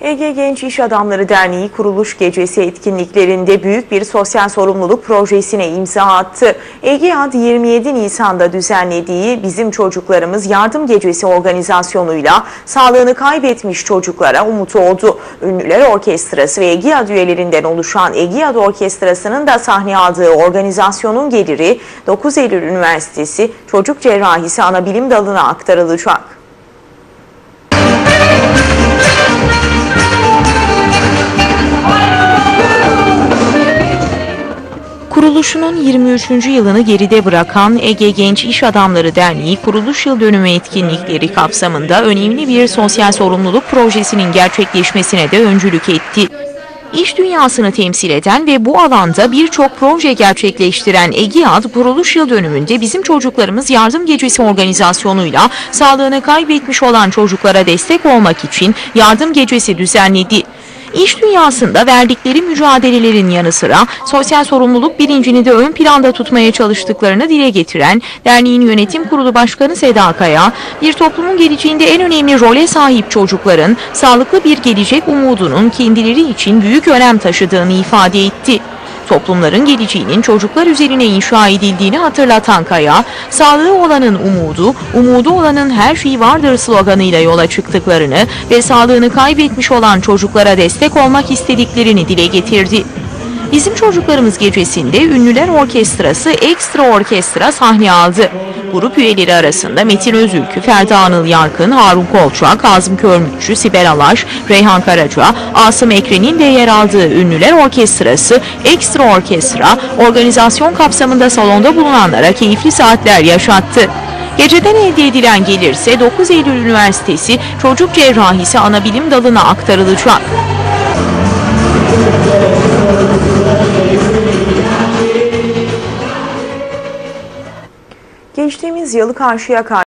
Ege Genç İş Adamları Derneği kuruluş gecesi etkinliklerinde büyük bir sosyal sorumluluk projesine imza attı. EGEAD 27 Nisan'da düzenlediği Bizim Çocuklarımız Yardım Gecesi organizasyonuyla sağlığını kaybetmiş çocuklara umut oldu. Ünlüler Orkestrası ve EGEAD üyelerinden oluşan EGEAD Orkestrası'nın da sahne aldığı organizasyonun geliri 9 Eylül Üniversitesi Çocuk Cerrahisi Anabilim Dalı'na aktarılacak. Kuruluşunun 23. yılını geride bırakan Ege Genç İş Adamları Derneği kuruluş yıl dönümü etkinlikleri kapsamında önemli bir sosyal sorumluluk projesinin gerçekleşmesine de öncülük etti. İş dünyasını temsil eden ve bu alanda birçok proje gerçekleştiren EGİAD kuruluş yıl dönümünde bizim çocuklarımız yardım gecesi organizasyonuyla sağlığını kaybetmiş olan çocuklara destek olmak için yardım gecesi düzenledi. İş dünyasında verdikleri mücadelelerin yanı sıra sosyal sorumluluk bilincini de ön planda tutmaya çalıştıklarını dile getiren derneğin yönetim kurulu başkanı Seda Kaya, bir toplumun geleceğinde en önemli role sahip çocukların sağlıklı bir gelecek umudunun kendileri için büyük önem taşıdığını ifade etti toplumların geleceğinin çocuklar üzerine inşa edildiğini hatırlatan Kaya, sağlığı olanın umudu, umudu olanın her şeyi vardır sloganıyla yola çıktıklarını ve sağlığını kaybetmiş olan çocuklara destek olmak istediklerini dile getirdi. Bizim Çocuklarımız Gecesi'nde Ünlüler Orkestrası Ekstra Orkestra sahne aldı. Grup üyeleri arasında Metin Özülkü, Ferda Anıl Yarkın, Harun Kolçak, Kazım Körmükçü, Sibel Alaş, Reyhan Karaca, Asım Ekren'in de yer aldığı Ünlüler Orkestrası Ekstra Orkestra organizasyon kapsamında salonda bulunanlara keyifli saatler yaşattı. Geceden elde edilen gelirse 9 Eylül Üniversitesi Çocuk Cerrahisi Anabilim Dalı'na aktarılacak. Geçtiğimiz yıl karşıya